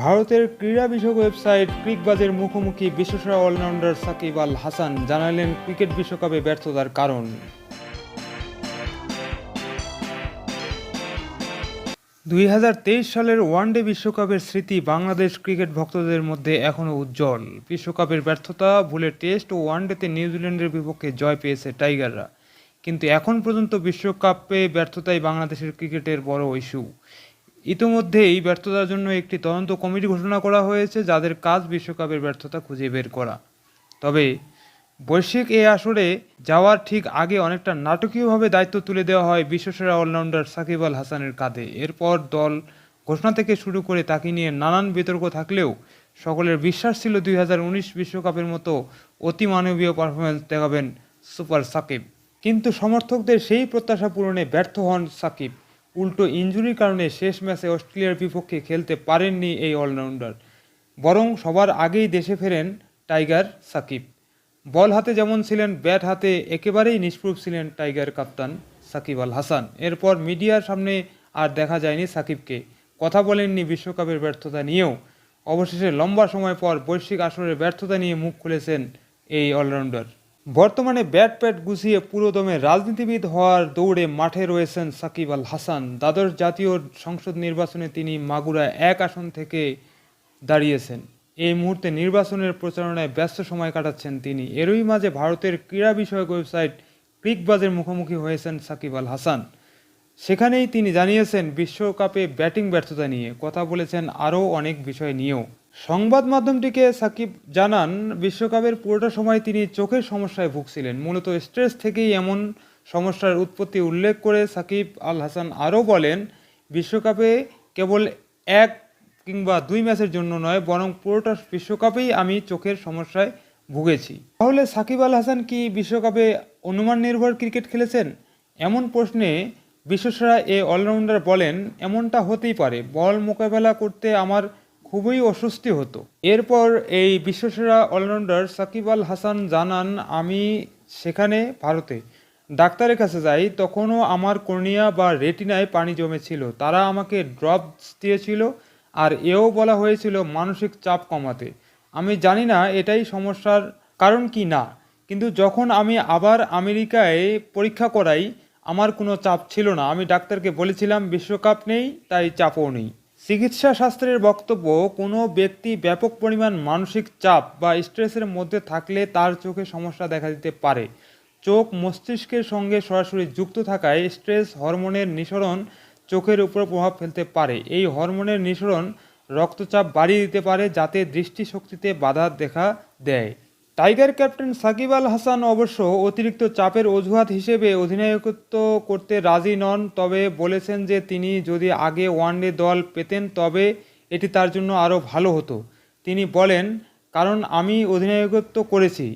ভারতের ক্রীড়া বিষয়ক ওয়েবসাইট ক্রিকবাজের মুখোমুখি বিশ্বসেরা অলরাউন্ডার সাকিব আল হাসান জানালেন ক্রিকেট বিশ্বকাপে ব্যর্থতার কারণ। দুই হাজার তেইশ সালের ওয়ানডে বিশ্বকাপের স্মৃতি বাংলাদেশ ক্রিকেট ভক্তদের মধ্যে এখনও উজ্জ্বল। বিশ্বকাপের ব্যর্থতা ভুলে টেস্ট ও ওয়ানডেতে নিউজিল্যান্ডের বিপক্ষে জয় পেয়েছে টাইগাররা। কিন্তু এখন পর্যন্ত বিশ্বকাপে ব্যর্থতাই বাংলাদেশের ক্রিকেটের বড় ইস্যু। ইতোমধ্যেই ব্যর্থতার জন্য একটি তদন্ত কমিটি ঘোষণা করা হয়েছে, যাদের কাজ বিশ্বকাপের ব্যর্থতা খুঁজে বের করা। তবে বৈশ্বিক এই আসরে যাওয়ার ঠিক আগে অনেকটা নাটকীয়ভাবে দায়িত্ব তুলে দেওয়া হয় বিশ্বসেরা অলরাউন্ডার সাকিব আল হাসানের কাঁধে। এরপর দল ঘোষণা থেকে শুরু করে তাকে নিয়ে নানান বিতর্ক থাকলেও সকলের বিশ্বাস ছিল দুই বিশ্বকাপের মতো অতি মানবীয় পারফরমেন্স দেখাবেন সুপার সাকিব। কিন্তু সমর্থকদের সেই প্রত্যাশা পূরণে ব্যর্থ হন সাকিব। উল্টো ইনজুরির কারণে শেষ ম্যাচে অস্ট্রেলিয়ার বিপক্ষে খেলতে পারেননি এই অলরাউন্ডার। বরং সবার আগেই দেশে ফেরেন টাইগার সাকিব। বল হাতে যেমন ছিলেন, ব্যাট হাতে একেবারেই নিষ্প্রুভ ছিলেন টাইগার কাপ্তান সাকিব আল হাসান। এরপর মিডিয়ার সামনে আর দেখা যায়নি সাকিবকে। কথা বলেননি বিশ্বকাপের ব্যর্থতা নিয়েও। অবশেষে লম্বা সময় পর বৈশ্বিক আসরের ব্যর্থতা নিয়ে মুখ খুলেছেন এই অলরাউন্ডার। বর্তমানে ব্যাট প্যাট গুছিয়ে পুরোদমে রাজনীতিবিদ হওয়ার দৌড়ে মাঠে রয়েছেন সাকিব আল হাসান। দ্বাদশ জাতীয় সংসদ নির্বাচনে তিনি মাগুরা এক আসন থেকে দাঁড়িয়েছেন। এই মুহূর্তে নির্বাচনের প্রচারণায় ব্যস্ত সময় কাটাচ্ছেন তিনি। এরই মাঝে ভারতের ক্রীড়া বিষয়ক ওয়েবসাইট ক্রিকবাজের মুখোমুখি হয়েছেন সাকিব আল হাসান। সেখানেই তিনি জানিয়েছেন, বিশ্বকাপে ব্যাটিং ব্যর্থতা নিয়ে। কথা বলেছেন আরও অনেক বিষয় নিয়েও। সংবাদ মাধ্যমটিকে সাকিব জানান, বিশ্বকাপের পুরোটা সময় তিনি চোখের সমস্যায় ভুগছিলেন। মূলত স্ট্রেস থেকেই এমন সমস্যার উৎপত্তি উল্লেখ করে সাকিব আল হাসান আরও বলেন, বিশ্বকাপে কেবল এক কিংবা দুই ম্যাচের জন্য নয়, বরং পুরোটা বিশ্বকাপেই আমি চোখের সমস্যায় ভুগেছি। তাহলে সাকিব আল হাসান কি বিশ্বকাপে অনুমান নির্ভর ক্রিকেট খেলেছেন? এমন প্রশ্নে বিশ্বসেরা এ অলরাউন্ডার বলেন, এমনটা হতেই পারে। বল মোকাবেলা করতে আমার খুবই অস্বস্তি হতো। এরপর এই বিশ্বসেরা অলরাউন্ডার সাকিব আল হাসান জানান, আমি সেখানে ভারতে। ডাক্তারের কাছে যাই, তখনও আমার কর্নিয়া বা রেটিনায় পানি জমেছিল। তারা আমাকে ড্রপস দিয়েছিল আর এও বলা হয়েছিল মানসিক চাপ কমাতে। আমি জানি না এটাই সমস্যার কারণ কি না, কিন্তু যখন আমি আবার আমেরিকায় পরীক্ষা করাই, আমার কোনো চাপ ছিল না। আমি ডাক্তারকে বলেছিলাম, বিশ্বকাপ নেই, তাই চাপও নেই। চিকিৎসা শাস্ত্রের বক্তব্য, কোনো ব্যক্তি ব্যাপক পরিমাণ মানসিক চাপ বা স্ট্রেসের মধ্যে থাকলে তার চোখে সমস্যা দেখা দিতে পারে। চোখ মস্তিষ্কের সঙ্গে সরাসরি যুক্ত থাকায় স্ট্রেস হরমোনের নিঃসরণ চোখের উপর প্রভাব ফেলতে পারে। এই হরমোনের নিঃসরণ রক্তচাপ বাড়িয়ে দিতে পারে, যাতে দৃষ্টিশক্তিতে বাধা দেখা দেয়। টাইগার ক্যাপ্টেন সাকিব আল হাসান অবশ্য অতিরিক্ত চাপের অজুহাত হিসেবে অধিনায়কত্ব করতে রাজি নন, তবে বলেছেন যে তিনি যদি আগে ওয়ানডে দল পেতেন তবে এটি তার জন্য আরও ভালো হতো। তিনি বলেন, কারণ আমি অধিনায়কত্ব করেছি।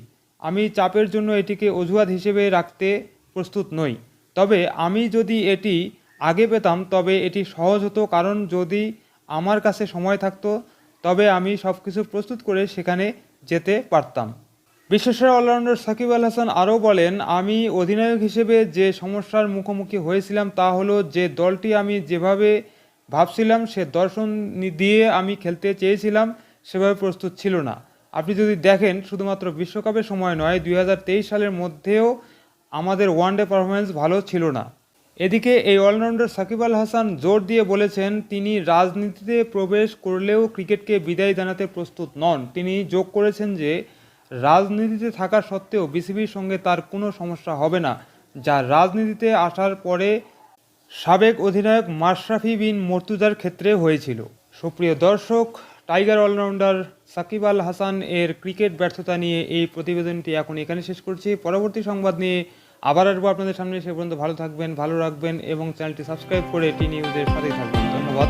আমি চাপের জন্য এটিকে অজুহাত হিসেবে রাখতে প্রস্তুত নই। তবে আমি যদি এটি আগে পেতাম, তবে এটি সহজ হতো। কারণ যদি আমার কাছে সময় থাকতো, তবে আমি সব কিছু প্রস্তুত করে সেখানে যেতে পারতাম। বিশ্বসেরা অলরাউন্ডার সাকিব আল হাসান আরও বলেন, আমি অধিনায়ক হিসেবে যে সমস্যার মুখোমুখি হয়েছিলাম তা হলো যে দলটি আমি যেভাবে ভাবছিলাম, সে দর্শন দিয়ে আমি খেলতে চেয়েছিলাম, সেভাবে প্রস্তুত ছিল না। আপনি যদি দেখেন, শুধুমাত্র বিশ্বকাপের সময় নয়, দুই সালের মধ্যেও আমাদের ওয়ানডে পারফরমেন্স ভালো ছিল না। এদিকে এই অলরাউন্ডার সাকিব আল হাসান জোর দিয়ে বলেছেন, তিনি রাজনীতিতে প্রবেশ করলেও ক্রিকেটকে বিদায় জানাতে প্রস্তুত নন। তিনি যোগ করেছেন যে রাজনীতিতে থাকা সত্ত্বেও বিসিবির সঙ্গে তার কোনো সমস্যা হবে না, যা রাজনীতিতে আসার পরে সাবেক অধিনায়ক মাশরাফি বিন মর্তুজার ক্ষেত্রে হয়েছিল। সুপ্রিয় দর্শক, টাইগার অলরাউন্ডার সাকিব আল হাসান এর ক্রিকেট ব্যর্থতা নিয়ে এই প্রতিবেদনটি এখন এখানে শেষ করছি। পরবর্তী সংবাদ নিয়ে আবার আসব আপনাদের সামনে। সে পর্যন্ত ভালো থাকবেন, ভালো রাখবেন এবং চ্যানেলটি সাবস্ক্রাইব করে টি নিউজের সাথেই থাকবেন। ধন্যবাদ